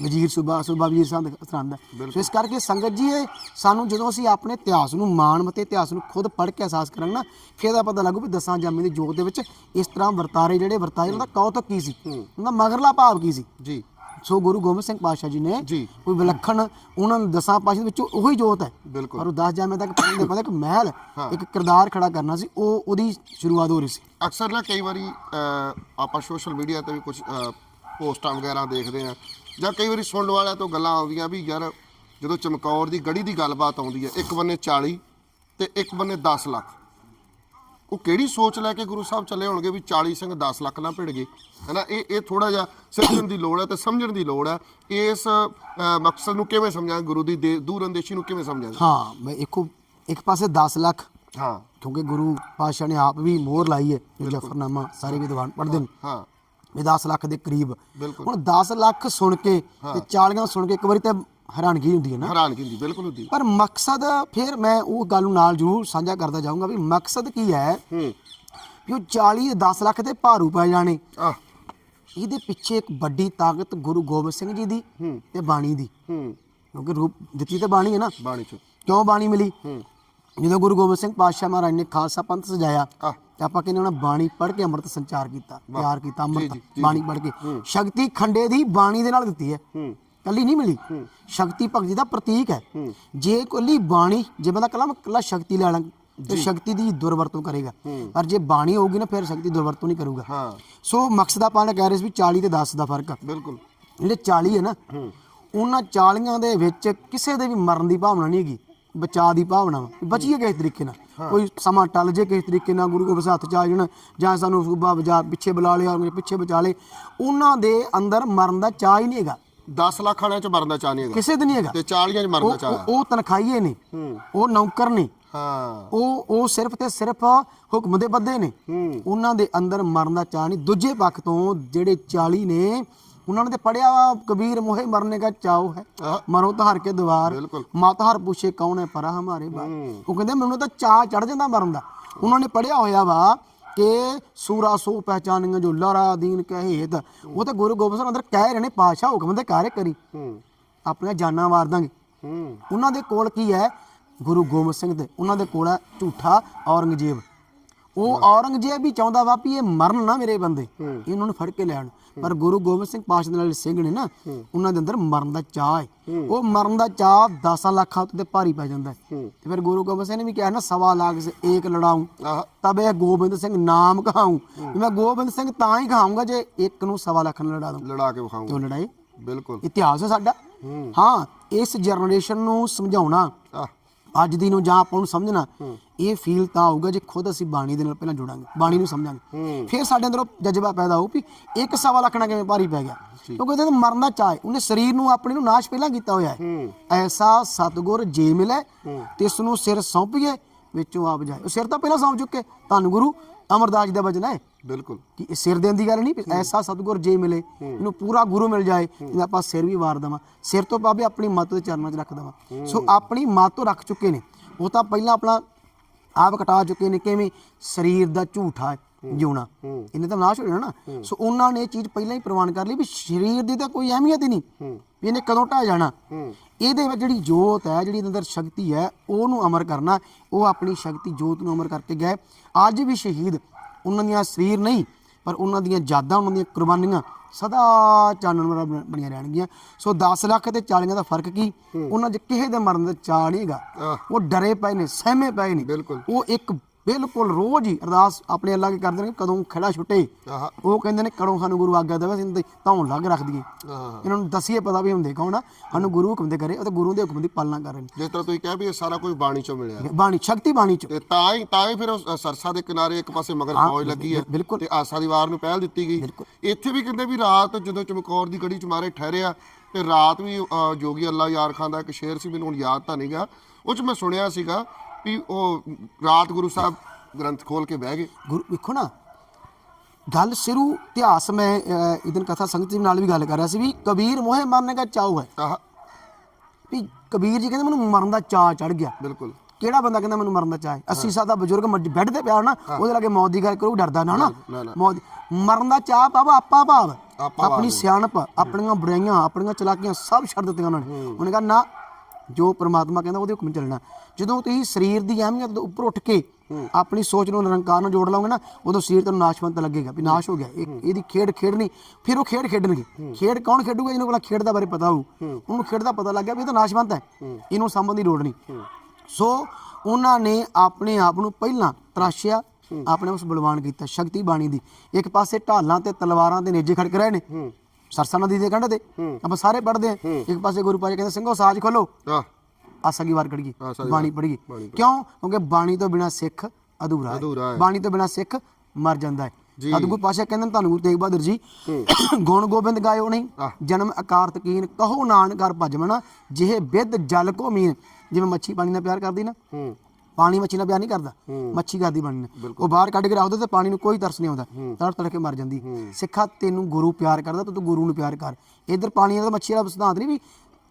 ਵਜ਼ੀਰ ਸੂਬਾ ਸੂਬਾ ਵਜ਼ੀਰ ਸਾਹਿਬ ਦਾ ਸਰਹੰਦ ਹੈ। ਸੋ ਇਸ ਕਰਕੇ ਸੰਗਤ ਜੀ ਇਹ ਸਾਨੂੰ ਜਦੋਂ ਅਸੀਂ ਆਪਣੇ ਇਤਿਹਾਸ ਨੂੰ ਮਾਣ ਮਤੇ ਇਤਿਹਾਸ ਨੂੰ ਖੁਦ ਪੜ੍ਹ ਕੇ ਅਹਿਸਾਸ ਕਰਾਂਗੇ ਨਾ ਫਿਰ ਦਾ ਪਤਾ ਲੱਗੂ ਵੀ ਦਸਾਂ ਜਾਮੇ ਦੀ ਜੋਤ ਦੇ ਵਿੱਚ ਇਸ ਤਰ੍ਹਾਂ ਵਰਤਾਰੇ ਜਿਹੜੇ ਵਰਤਾਏ ਉਹਨਾਂ ਦਾ ਕੌਤਕ ਕੀ ਸੀ? ਉਹਦਾ ਮਗਰਲਾ ਭਾਵ ਕੀ ਸੀ? ਜੀ। ਸੋ ਗੁਰੂ ਗੋਬਿੰਦ ਸਿੰਘ ਪਾਤਸ਼ਾਹ ਜੀ ਨੇ ਜੀ। ਕੋਈ ਵਿਲੱਖਣ ਉਹਨਾਂ ਨੂੰ ਦਸਾਂ ਪਾਤਸ਼ਾਹਾਂ ਦੇ ਵਿੱਚੋਂ ਉਹੀ ਜੋਤ ਹੈ। ਬਿਲਕੁਲ। ਪਰ ਉਹ 10 ਜਾਮੇ ਤੱਕ ਪਹੁੰਚਣ ਦੇ ਪਹਿਲਾਂ ਇੱਕ ਮਹਿਲ ਇੱਕ ਕਿਰਦਾਰ ਖੜਾ ਕਰਨਾ ਸੀ ਉਹ ਉਹਦੀ ਸ਼ੁਰੂਆਤ ਹੋ ਰਹੀ ਸੀ। ਅਕਸਰ ਨਾ ਕਈ ਵਾਰੀ ਅਹ, ਆਪਾਂ ਸੋਸ਼ਲ ਮੀਡੀਆ ਤੇ ਵੀ ਕੁਝ ਪੋਸਟਾਂ ਵਗੈਰਾ ਦੇਖਦੇ ਆ ਜਾਂ ਕਈ ਵਾਰੀ ਸੁਣਨ ਵਾਲਿਆਂ ਤੋਂ ਗੱਲਾਂ ਆਉਂਦੀਆਂ ਵੀ ਯਾਰ ਜਦੋਂ ਚਮਕੌਰ ਦੀ ਗੜੀ ਦੀ ਗੱਲਬਾਤ ਆਉਂਦੀ ਹੈ ਇੱਕ ਬੰਨੇ 40 ਤੇ ਇੱਕ ਬੰਨੇ 10 ਲੱਖ। ਉਹ ਕਿਹੜੀ ਸੋਚ ਲੈ ਕੇ ਗੁਰੂ ਸਾਹਿਬ ਚੱਲੇ ਹੋਣਗੇ ਵੀ 40 ਸਿੰਘ 10 ਲੱਖ ਨਾਲ ਭਿੜ ਗਏ? ਹੈਨਾ ਇਹ ਇਹ ਥੋੜਾ ਜਿਹਾ ਸਮਝਣ ਦੀ ਲੋੜ ਹੈ ਤੇ ਸਮਝਣ ਦੀ ਲੋੜ ਹੈ। ਇਸ ਮਕਸਦ ਨੂੰ ਕਿਵੇਂ ਸਮਝਾਂ ਗੁਰੂ ਦੀ ਦੇ- ਦੂਰ ਅੰਦੇਸ਼ੀ ਨੂੰ ਕਿਵੇਂ ਸਮਝਾਂ ਹਾਂ ਮੈਂ ਇੱਕੋ ਇੱਕ ਪਾਸੇ 10 ਲੱਖ ਹਾਂ। ਕਿਉਂਕਿ ਗੁਰੂ ਪਾਤਸ਼ਾਹ ਨੇ ਆਪ ਵੀ ਮੋਹਰ ਲਾਈ ਹੈ ਜਫਰਨਾਮਾ ਸਾਰੇ ਵਿਦਵਾਨ ਪੜ੍ਹਦੇ ਨੇ। ਹਾਂ। ਇਹ 10 ਲੱਖ ਦੇ ਕਰੀਬ। ਹੁਣ 10 ਲੱਖ ਸੁਣ ਕੇ ਤੇ 40 ਸੁਣ ਕੇ ਇੱਕ ਵਾਰੀ ਤਾਂ ਹੈਰਾਨਗੀ ਹੁੰਦੀ ਹੈ ਨਾ। ਹੈਰਾਨਗੀ ਹੁੰਦੀ ਬਿਲਕੁਲ ਹੁੰਦੀ। ਪਰ ਮਕਸਦ ਫਿਰ ਮੈਂ ਉਹ ਗੱਲ ਨੂੰ ਨਾਲ ਜ਼ਰੂਰ ਸਾਂਝਾ ਕਰਦਾ ਜਾਊਂਗਾ ਵੀ ਮਕਸਦ ਕੀ ਹੈ ਹੂੰ। ਵੀ ਉਹ 40 10 ਲੱਖ ਦੇ ਭਾਰੂ ਪੈ ਜਾਣੇ। ਆ ਇਹਦੇ ਪਿੱਛੇ ਇੱਕ ਵੱਡੀ ਤਾਕਤ ਗੁਰੂ ਗੋਬਿੰਦ ਸਿੰਘ ਜੀ ਦੀ ਹੂੰ। ਤੇ ਬਾਣੀ ਦੀ। ਹੂੰ। ਕਿਉਂਕਿ ਰੂਪ ਦਿੱਤੀ ਤੇ ਬਾਣੀ ਹੈ ਨਾ। ਬਾਣੀ ਚ। ਕਿਉਂ ਬਾਣੀ ਮਿਲੀ? ਹੂੰ। ਜਦੋਂ ਗੁਰੂ ਗੋਬਿੰਦ ਸਿੰਘ ਪਾਤਸ਼ਾਹ ਮਹਾਰਾਜ ਨੇ ਖਾਲਸਾ ਪੰਥ ਸਜਾਇਆ ਤੇ ਆਪਾਂ ਕਹਿੰਦੇ ਉਹਨਾਂ ਬਾਣੀ ਪੜ੍ਹ ਕੇ ਅੰਮ੍ਰਿਤ ਸੰਚਾਰ ਕੀਤਾ ਪਿਆਰ ਕੀਤਾ ਅੰਮ੍ਰਿਤ ਬਾਣੀ ਪੜ੍ਹ ਕੇ। ਸ਼ਕਤੀ ਖੰਡੇ ਦੀ ਬਾਣੀ ਦੇ ਨਾਲ ਦਿੱਤੀ ਹੈ। ਹੂੰ। ਕੱਲੀ ਨਹੀਂ ਮਿਲੀ। ਸ਼ਕਤੀ ਭਗਤੀ ਦਾ ਪ੍ਰਤੀਕ ਹੈ। ਜੇ ਕੱਲੀ ਬਾਣੀ ਜੇ ਬੰਦਾ ਕਲਮ ਕੱਲਾ ਸ਼ਕਤੀ ਲੈਣਾ ਤੇ ਸ਼ਕਤੀ ਦੀ ਦੁਰਵਰਤੋਂ ਕਰੇਗਾ। ਪਰ ਜੇ ਬਾਣੀ ਹੋਊਗੀ ਨਾ ਫਿਰ ਸ਼ਕਤੀ ਦੁਰਵਰਤੋਂ ਨਹੀਂ ਕਰੂਗਾ। ਹਾਂ। ਸੋ ਮਕਸਦ ਆਪਾਂ ਨੇ ਕਹਿ ਰਹੇ ਸੀ ਵੀ 40 ਤੇ 10 ਦਾ ਫ਼ਰਕ ਆ। ਬਿਲਕੁਲ। ਜਿਹੜੇ 40 ਹੈ ਨਾ ਉਹਨਾਂ 40 ਦੇ ਵਿੱਚ ਕਿਸੇ ਦੇ ਵੀ ਮਰਨ ਦੀ ਭਾਵਨਾ ਨਹੀਂ ਹੈਗੀ। ਬਚਾਅ ਦੀ ਭਾਵਨਾ ਬਚੀਏ ਕਿਸ ਤਰੀਕੇ ਨਾਲ। ਕੋਈ ਸਮਾਂ ਟਲ ਜੇ ਕਿਸ ਤਰੀਕੇ ਨਾਲ ਗੁਰੂ ਗੋਬਿੰਦ ਹੱਥ ਚ ਆ ਜਾਣ ਜਾਂ ਸਾਨੂੰ ਸੂਬਾ ਬਜਾ ਪਿੱਛੇ ਬੁਲਾ ਲਿਆ ਪਿੱਛੇ ਬਚਾ ਲੇ ਉਹਨਾਂ ਦੇ ਅੰਦਰ ਮਰਨ ਦਾ ਚਾਹ ਹੀ ਨਹੀਂ ਹੈਗਾ। 10 ਲੱਖ ਵਾਲਿਆਂ ਚ ਮਰਨ ਦਾ ਚਾਹ ਨਹੀਂ ਹੈਗਾ। ਕਿਸੇ ਦੇ ਨਹੀਂ ਹੈਗਾ। ਤੇ 40 ਚ ਮਰਨ ਦਾ ਚਾਹ। ਉਹ- ਉਹ ਤਨਖਾਹੀਏ ਨੇ ਉਹ ਨੌਕਰ ਨੇ ਹਾਂ। ਉਹ ਉਹ ਸਿਰਫ ਤੇ ਸਿਰਫ ਹੁਕਮ ਦੇ ਬੱਦੇ ਨੇ। ਹੂੰ। ਉਹਨਾਂ ਦੇ ਅੰਦਰ ਮਰਨ ਦਾ ਚਾਹ ਨਹੀਂ। ਦੂਜੇ ਪੱਖ ਤੋਂ ਜਿਹੜੇ 40 ਨੇ ਉਹਨਾਂ ਨੇ ਤੇ ਪੜਿਆ ਵਾ ਕਬੀਰ ਮੋਹਿ ਮਰਨੇ ਦਾ ਚਾਉ ਹੈ। ਆਹ, ਮਰੋ ਤਾਂ ਹਰ ਕੇ ਦਵਾਰ। ਬਿਲਕੁਲ। ਮਾਤਾ ਹਰ ਪੁੱਛੇ ਕੌਣ ਹੈ? ਪਰਾ ਹਮਾਰੇ ਬਾਪ। ਉਹ ਕਹਿੰਦੇ ਮੈਨੂੰ ਤਾਂ ਚਾਹ ਚੜ ਜਾਂਦਾ ਮਰਨ ਦਾ। ਉਹਨਾਂ ਨੇ ਪੜਿਆ ਹੋਇਆ ਵਾ ਕਿ ਸੂਰਾ ਸੋ ਪਹਿਚਾਨੀਆਂ ਜੋ ਲੜਾ ਦੀਨ ਕਹੇਤ। ਉਹ ਤਾਂ ਗੁਰੂ ਗੋਬਿੰਦ ਸਿੰਘ ਅੰਦਰ ਕਹਿ ਰਹੇ ਨੇ ਪਾਸ਼ਾ ਹੁਕਮ ਦੇ ਕਾਰੇ ਕਰੀ। ਹੂੰ। ਆਪਣੀਆਂ ਜਾਨਾਂ ਵਾਰ ਦਾਂਗੇ। ਹੂੰ। ਉਹਨਾਂ ਦੇ ਕੋਲ ਕੀ ਹੈ? ਗੁਰੂ ਗੋਬਿੰਦ ਸਿੰਘ ਦੇ। ਉਹਨਾਂ ਦੇ ਕੋਲ ਹੈ ਝੂਠਾ ਔਰੰਗਜ਼ੇਬ। ਉਹ ਔਰੰਗਜ਼ੇਬ ਵੀ ਚਾਹੁੰਦਾ ਵਾ ਵੀ ਇਹ ਮਰਨ ਨਾ ਮੇਰੇ ਬੰਦੇ। ਇਹਨਾਂ ਨੂੰ ਫੜ ਕੇ ਲੈਣ ਪਰ ਗੁਰੂ ਗੋਬਿੰਦ ਸਿੰਘ ਪਾਸ਼ਾ ਦੇ ਨਾਲ ਸਿੰਘ ਨੇ ਨਾ ਉਹਨਾਂ ਦੇ ਅੰਦਰ ਮਰਨ ਦਾ ਚਾਹ ਹੈ। ਉਹ ਮਰਨ ਦਾ ਚਾਹ 10 ਲੱਖਾਂ ਉੱਤੇ ਭਾਰੀ ਪੈ ਜਾਂਦਾ ਤੇ ਫਿਰ ਗੁਰੂ ਗੋਬਿੰਦ ਸਿੰਘ ਨੇ ਵੀ ਕਿਹਾ ਨਾ ਸਵਾ ਲੱਖ ਸੇ ਏਕ ਆਹ। ਤਬ ਇਹ ਗੋਬਿੰਦ ਸਿੰਘ ਨਾਮ ਕਹਾਊਂ। ਵੀ ਮੈਂ ਗੋਬਿੰਦ ਸਿੰਘ ਤਾਂ ਹੀ ਕਹਾਊਂਗਾ ਜੇ ਇੱਕ ਨੂੰ ਸਵਾ ਲੱਖ ਨਾਲ ਲੜਾ ਦੂੰ ਲੜਾ ਕੇ ਤੇ ਵਿਖਾਉਂਗਾ ਉਹ ਲੜਾਏ ਬਿਲਕੁਲ। ਇਤਿਹਾਸ ਹੈ ਸਾਡਾ। ਹੂੰ। ਇਸ ਜਨਰੇਸ਼ਨ ਨੂੰ ਸਮਝਾਉਣਾ। ਅੱਜ ਦੀ ਨੂੰ ਜਾਂ ਆਪਾਂ ਨੂੰ ਸਮਝਣਾ ਇਹ ਫੀਲ ਤਾਂ ਆਊਗਾ ਜੇ ਖੁਦ ਅਸੀਂ ਬਾਣੀ ਦੇ ਨਾਲ ਪਹਿਲਾਂ ਜੁੜਾਂਗੇ ਬਾਣੀ ਨੂੰ ਸਮਝਾਂਗੇ। ਫਿਰ ਸਾਡੇ ਅੰਦਰੋਂ ਜਜ਼ਬਾ ਪੈਦਾ ਹੋਊ ਵੀ ਇੱਕ ਸਵਾ ਲੱਖ ਨਾਲ ਕਿਵੇਂ ਭਾਰੀ ਪੈ ਗਿਆ। ਕਿਉਂਕਿ ਉਹਦੇ ਮਰਨ ਦਾ ਚਾਹ ਉਹਨੇ ਸਰੀਰ ਨੂੰ ਆਪਣੇ ਨੂੰ ਨਾਸ਼ ਪਹਿਲਾਂ ਕੀਤਾ ਹੋਇਆ ਹੂੰ। ਐਸਾ ਸਤਗੁਰ ਜੇ ਮਿਲੇ ਤਿਸ ਨੂੰ ਸਿਰ ਸੌਂਪੀਏ ਵਿੱਚੋਂ ਆਪ ਜਾਏ। ਉਹ ਸਿਰ ਤਾਂ ਪਹਿਲਾਂ ਸੌਂਪ ਚੁੱਕੇ। ਧੰਨ ਗੁਰੂ ਅਮਰਦਾਸ ਜੀ ਦਾ ਵਚਨ ਹੈ। ਬਿਲਕੁਲ। ਕਿ ਇਹ ਸਿਰ ਦੇਣ ਦੀ ਗੱਲ ਨਹੀਂ ਐਸਾ ਸਤਗੁਰ ਜੇ ਮਿਲੇ ਇਹਨੂੰ ਪੂਰਾ ਗੁਰੂ ਮਿਲ ਜਾਏ ਤੇ ਆਪਾਂ ਸਿਰ ਵੀ ਵਾਰ ਦੇਵਾਂ। ਸਿਰ ਤੋਂ ਬਾਬੇ ਆਪਣੀ ਮੱਤ ਦੇ ਚਰਨਾਂ 'ਚ ਰੱਖ ਦੇਵਾਂ। ਸੋ ਆਪਣੀ ਮੱਤ ਤੋਂ ਰੱਖ ਚੁੱਕੇ ਨੇ। ਉਹ ਤਾਂ ਪਹਿਲਾਂ ਆਪਣਾ ਆਪ ਕਟਾ ਚੁੱਕੇ ਨੇ ਕਿਵੇਂ? ਸਰੀਰ ਦਾ ਝੂਠਾ ਜਿਉਣਾ। ਇਹਨੇ ਤਾਂ ਨਾਸ਼ ਹੋ ਜਾਣਾ ਨਾ। ਸੋ ਉਹਨਾਂ ਨੇ ਇਹ ਚੀਜ਼ ਪਹਿਲਾਂ ਹੀ ਪ੍ਰਵਾਨ ਕਰ ਲਈ ਵੀ ਸਰੀਰ ਦੀ ਤਾਂ ਕੋਈ ਅਹਿਮੀਅਤ ਹੀ ਨਹੀਂ ਵੀ ਇਹਨੇ ਕਦੋਂ ਢਾਹ ਜਾਣਾ। ਇਹਦੇ ਵਿੱਚ ਜਿਹੜੀ ਜੋਤ ਹੈ ਜਿਹੜੀ ਅੰਦਰ ਸ਼ਕਤੀ ਹੈ ਉਹਨੂੰ ਅਮਰ ਕਰਨਾ ਉਹ ਆਪਣੀ ਸ਼ਕਤੀ ਜੋਤ ਨੂੰ ਅਮਰ ਕਰਕੇ ਗਏ ਅੱਜ ਵੀ ਸ਼ਹੀਦ ਉਹਨਾਂ ਦੀਆਂ ਸਰੀਰ ਨਹੀਂ ਪਰ ਉਹਨਾਂ ਦੀਆਂ ਯਾਦਾਂ ਉਹਨਾਂ ਦੀਆਂ ਕੁਰਬਾਨੀਆਂ ਸਦਾ ਚਾਨਣ ਵਾਲਾ ਬਣ- ਬਣੀਆਂ ਰਹਿਣਗੀਆਂ। ਸੋ 10 ਲੱਖ ਤੇ 40 ਦਾ ਫ਼ਰਕ ਕੀ? ਉਹਨਾਂ 'ਚ ਕਿਸੇ ਦੇ ਮਰਨ ਦਾ ਚਾਅ ਨਹੀਂ ਹੈਗਾ। ਆਹ। ਉਹ ਡਰੇ ਪਏ ਨੇ ਸਹਿਮੇ ਪਏ ਨੇ। ਉਹ ਇੱਕ ਬਿਲਕੁਲ ਰੋਜ਼ ਹੀ ਅਰਦਾਸ ਆਪਣੇ ਅੱਲਾ ਕੇ ਕਰਦੇ ਨੇ ਕਦੋਂ ਖੜਾ ਛੁੱਟੇ। ਉਹ ਕਹਿੰਦੇ ਨੇ ਕਦੋਂ ਸਾਨੂੰ ਗੁਰੂ ਆਗਿਆ ਦੇਵੇ ਅਸੀਂ ਧੌਣ ਲੱਗ ਰੱਖ ਦਈਏ। ਇਹਨਾਂ ਨੂੰ ਦਸੀਏ ਪਤਾ ਵੀ ਹੁੰਦੇ ਕੌਣ ਆ। ਸਾਨੂੰ ਗੁਰੂ ਹੁਕਮ ਦੇ ਕਰੇ ਉਹ ਤੇ ਗੁਰੂ ਦੇ ਹੁਕਮ ਦੀ ਪਾਲਣਾ ਕਰ ਰਹੇ ਜਿਸ ਤਰ੍ਹਾਂ ਤੁਸੀਂ ਕਿਹਾ ਵੀ ਇਹ ਸਾਰਾ ਕੁਝ ਬਾਣੀ ਚੋਂ ਮਿਲਿਆ। ਨੇ ਬਾਣੀ ਸ਼ਕਤੀ ਬਾਣੀ ਚ। ਤੇ ਤਾਂ ਹੀ ਤਾਂ ਹੀ ਫਿਰ ਉਹ ਸਰਸਾ ਦੇ ਕਿਨਾਰੇ ਇੱਕ ਪਾਸੇ ਮਗਰ ਫੌਜ ਲੱਗੀ ਹੈ। ਤੇ ਆਸਾ ਦੀ ਵਾਰ ਨੂੰ ਪਹਿਲ ਦਿੱਤੀ ਗਈ। ਇੱਥੇ ਵੀ ਕਹਿੰਦੇ ਵੀ ਰਾਤ ਜਦੋਂ ਚਮਕੌਰ ਦੀ ਗੜੀ ਚ ਮਾਰੇ ਠਹਿਰਿਆ ਤੇ ਰਾਤ ਵੀ ਜੋਗੀ ਅੱਲਾ ਯਾਰ ਖਾਨ ਦਾ ਇੱਕ ਸ਼ੇਰ ਸੀ ਮੈਨੂੰ ਹੁਣ ਯਾਦ ਤਾਂ ਨਹੀਂਗਾ ਉਹ ਚ ਮੈਂ ਸੁਣਿਆ ਸੀਗਾ ਵੀ ਉਹ ਰਾਤ ਗੁਰੂ ਸਾਹਿਬ ਗ੍ਰੰਥ ਖੋਲ ਕੇ ਬਹਿ ਗਏ। ਗੁਰੂ ਵੇਖੋ ਨਾ ਗੱਲ ਸ਼ੁਰੂ ਇਤਿਹਾਸ ਮੈਂ ਇਦਨ ਕਥਾ ਸੰਗਤ ਜੀ ਨਾਲ ਵੀ ਗੱਲ ਕਰ ਰਿਹਾ ਸੀ ਵੀ ਕਬੀਰ ਮੋਹਿ ਮਰਨੇ ਦਾ ਚਾਉ ਹੈ। ਵੀ ਕਬੀਰ ਜੀ ਕਹਿੰਦੇ ਮੈਨੂੰ ਮਰਨ ਦਾ ਚਾਅ ਚੜ ਗਿਆ। ਬਿਲਕੁਲ। ਕਿਹੜਾ ਬੰਦਾ ਕਹਿੰਦਾ ਮੈਨੂੰ ਮਰਨ ਦਾ ਚਾਅ ਹੈ? 80 ਸਾਲ ਦਾ ਬਜ਼ੁਰਗ ਬੈੱਡ ਤੇ ਪਿਆ ਨਾ ਉਹਦੇ ਲਾਗੇ ਮੌਤ ਦੀ ਗੱਲ ਕਰੂ ਡਰਦਾ ਨਾ ਨਾ। ਮੌਤ ਮਰਨ ਦਾ ਆਪਾ ਭਾਵ। ਆਪਾ ਭਾਵ। ਆਪਣੀ ਸਿਆਣਪ ਆਪਣੀਆਂ ਬੁਰਾਈਆਂ ਆਪਣੀਆਂ ਚਲਾਕੀਆਂ ਸਭ ਛੱਡ ਦਿੱਤੀਆਂ ਉਹਨਾਂ ਨੇ। ਉਹਨੇ ਕਿਹਾ ਨਾ ਜੋ ਪ੍ਰਮਾਤਮਾ ਕਹਿੰਦਾ ਉਹਦੇ ਹੁਕਮ ਚੱਲਣਾ। ਜਦੋਂ ਤੁਸੀਂ ਸਰੀਰ ਦੀ ਅਹਿਮੀਅਤ ਤੋਂ ਉੱਪਰ ਉੱਠ ਕੇ ਆਪਣੀ ਸੋਚ ਨੂੰ ਨਿਰੰਕਾਰ ਨਾਲ ਜੋੜ ਲਓਗੇ ਨਾ ਉਦੋਂ ਸਰੀਰ ਤੁਹਾਨੂੰ ਨਾਸ਼ਵੰਤ ਲੱਗੇਗਾ ਵੀ ਨਾਸ਼ ਹੋ ਗਿਆ। ਇਹ ਇਹਦੀ ਖੇਡ ਖੇਡਣੀ ਫਿਰ ਉਹ ਖੇਡ ਖੇਡਣਗੇ। ਖੇਡ ਕੌਣ ਖੇਡੂਗਾ ਜਿਹਨੂੰ ਕੋਲ ਖੇਡ ਦਾ ਬਾਰੇ ਪਤਾ ਹੋਊ। ਉਹਨੂੰ ਖੇਡ ਦਾ ਪਤਾ ਲੱਗ ਗਿਆ ਵੀ ਇਹ ਤਾਂ ਨਾਸ਼ਵੰਤ ਹੈ। ਇਹਨੂੰ ਸੰਭਣ ਦੀ ਲੋੜ ਨਹੀਂ। ਸੋ ਉਹਨਾਂ ਨੇ ਆਪਣੇ ਆਪ ਨੂੰ ਪਹਿਲਾਂ ਤਰਾਸ਼ਿਆ ਆਪਣੇ ਉਸ ਬਲਵਾਨ ਕੀਤਾ ਸ਼ਕਤੀ ਬਾਣੀ ਦੀ। ਇੱਕ ਪਾਸੇ ਢਾਲਾਂ ਤੇ ਤਲਵਾਰਾਂ ਦੇ ਨੇਜੇ ਖੜਕ ਰਹੇ ਨੇ। ਸਰਸਾ ਨਦੀ ਦੇ ਕੰਢੇ ਤੇ। ਆਪਾਂ ਸਾਰੇ ਪੜਦੇ ਆ। ਇੱਕ ਪਾਸੇ ਗੁਰੂ ਪਾਜ ਕਹਿੰਦੇ ਸਿੰਘੋ ਸਾਜ ਖੋਲੋ। ਆਹ ਆਸਾ ਕੀ ਵਾਰ ਆਸਾ ਦੀ ਬਾਣੀ ਪੜੀਏ ਬਾਣੀ ਕਿਉਂ? ਕਿਉਂਕਿ ਬਾਣੀ ਤੋਂ ਬਿਨਾ ਸਿੱਖ ਅਧੂਰਾ ਹੈ। ਹੈ। ਬਾਣੀ ਤੋਂ ਬਿਨਾ ਸਿੱਖ ਮਰ ਜਾਂਦਾ ਹੈ। ਜੀ। ਸਤਿਗੁਰ ਪਾਸ਼ਾ ਕਹਿੰਦੇ ਨੇ ਤੁਹਾਨੂੰ ਗੁਰੂ ਤੇਗ ਬਹਾਦਰ ਜੀ ਗੁਣ ਗੋਬਿੰਦ ਗਾਇਓ ਨਹੀਂ। ਜਨਮ ਆਕਾਰ ਤਕੀਨ ਕਹੋ ਨਾਨਕ ਹਰ ਭਜਮਣਾ। ਜਿਹੇ ਵਿਦ ਜਲ ਕੋ ਮੀਨ। ਜਿਵੇਂ ਮੱਛੀ ਪਾਣੀ ਨਾਲ ਪਿਆਰ ਕਰਦੀ ਨਾ। ਹੂੰ। ਪਾਣੀ ਮੱਛੀ ਨਾਲ ਪਿਆਰ ਨਹੀਂ ਕਰਦਾ। ਮੱਛੀ ਕਰਦੀ ਪਾਣੀ ਨਾਲ। ਉਹ ਬਾਹਰ ਕੱਢ ਕੇ ਰੱਖ ਦੋ ਤੇ ਪਾਣੀ ਨੂੰ ਕੋਈ ਤਰਸ ਨਹੀਂ ਆਉਂਦਾ। ਤੜ ਤੜ ਕੇ ਮਰ ਜਾਂਦੀ। ਸਿੱਖਾ ਤੈਨੂੰ ਗੁਰੂ ਪਿਆਰ ਕਰਦਾ ਤਾਂ ਗੁਰੂ ਨੂੰ ਪਿਆਰ ਕਰ। ਇਧਰ ਪਾਣੀ ਦਾ ਮੱਛੀ ਦਾ ਸਿਧਾਂਤ ਨਹੀਂ ਵੀ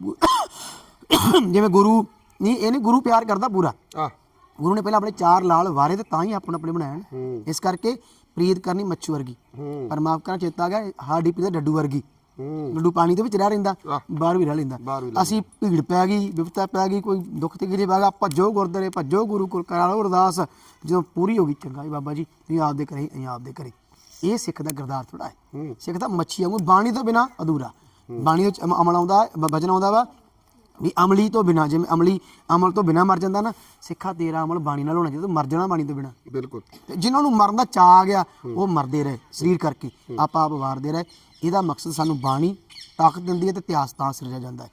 ਜਿਵੇਂ ਗੁਰੂ ਨਹੀਂ ਇਹ ਨਹੀਂ ਗੁਰੂ ਪਿਆਰ ਕਰਦਾ ਪੂਰਾ। ਆਹ। ਗੁਰੂ ਨੇ ਪਹਿਲਾਂ ਆਪਣੇ ਚਾਰ ਲਾਲ ਵਾਰੇ ਤੇ ਤਾਂ ਹੀ ਆਪਣ ਆਪਣੇ ਬਣਾਏ ਨੇ ਇਸ ਕਰਕੇ ਪ੍ਰੀਤ ਕਰਨੀ ਮੱਛੀ ਵਰਗੀ। ਪਰ ਮਾਫ ਕਰਨਾ ਚੇਤਾ ਆ ਗਿਆ ਹਾਰਡੀ ਪੀ ਦਾ ਡੱਡੂ ਵਰਗੀ। ਡੱਡੂ ਪਾਣੀ ਦੇ ਵਿੱਚ ਰਹਿ ਰਹਿੰਦਾ। ਬਾਹਰ ਵੀ ਰਹਿ ਲੈਂਦਾ। ਅਸੀਂ ਭੀੜ ਪੈ ਗਈ ਵਿਪਤਾ ਪੈ ਗਈ ਕੋਈ ਦੁੱਖ ਤਕਲੀਫ ਆ ਗਿਆ ਭੱਜੋ ਗੁਰਦੁਆਰੇ ਭੱਜੋ ਗੁਰੂ ਕੋਲ ਕਰਾ ਲਓ ਅਰਦਾਸ ਜਦੋਂ ਪੂਰੀ ਹੋ ਗਈ ਚੰਗਾ ਜੀ ਬਾਬਾ ਜੀ ਤੁਸੀਂ ਆਪਦੇ ਕਰੇ ਅਸੀਂ ਆਪਦੇ ਕਰੇ ਇਹ ਸਿੱਖ ਦਾ ਗਰਦਾਰ ਥੋੜਾ ਹੈ। ਸਿੱਖ ਦਾ ਮੱਛੀ ਵਾਂਗੂ ਬਾਣੀ ਤੋਂ ਬਿਨਾ ਅਧੂਰਾ ਬਾਣੀ ਵਿੱਚ ਅਮ- ਅਮਲ ਆਉਂਦਾ ਬਚਨ ਆਉਂਦਾ ਵਾ ਵੀ ਅਮਲੀ ਤੋਂ ਬਿਨਾ ਜਿਵੇਂ ਅਮਲੀ ਅਮਲ ਤੋਂ ਬਿਨਾ ਮਰ ਜਾਂਦਾ ਨਾ ਸਿੱਖਾ ਤੇਰਾ ਅਮਲ ਬਾਣੀ ਨਾਲ ਹੋਣਾ ਚਾਹੀਦਾ ਮਰ ਜਾਣਾ ਬਾਣੀ ਤੋਂ ਬਿਨਾ। ਬਿਲਕੁਲ। ਤੇ ਜਿਨ੍ਹਾਂ ਨੂੰ ਮਰਨ ਦਾ ਚਾਹ ਆ ਗਿਆ ਉਹ ਮਰਦੇ ਰਹੇ ਸਰੀਰ ਕਰਕੇ ਆਪਾਂ ਆਪ ਵਾਰਦੇ ਰਹੇ। ਇਹਦਾ ਮਕਸਦ ਸਾਨੂੰ ਬਾਣੀ ਤਾਕਤ ਦਿੰਦੀ ਹੈ ਤੇ ਇਤਿਹਾਸ ਤਾਂ ਸਿਰਜਿਆ ਜਾਂਦਾ ਹੈ।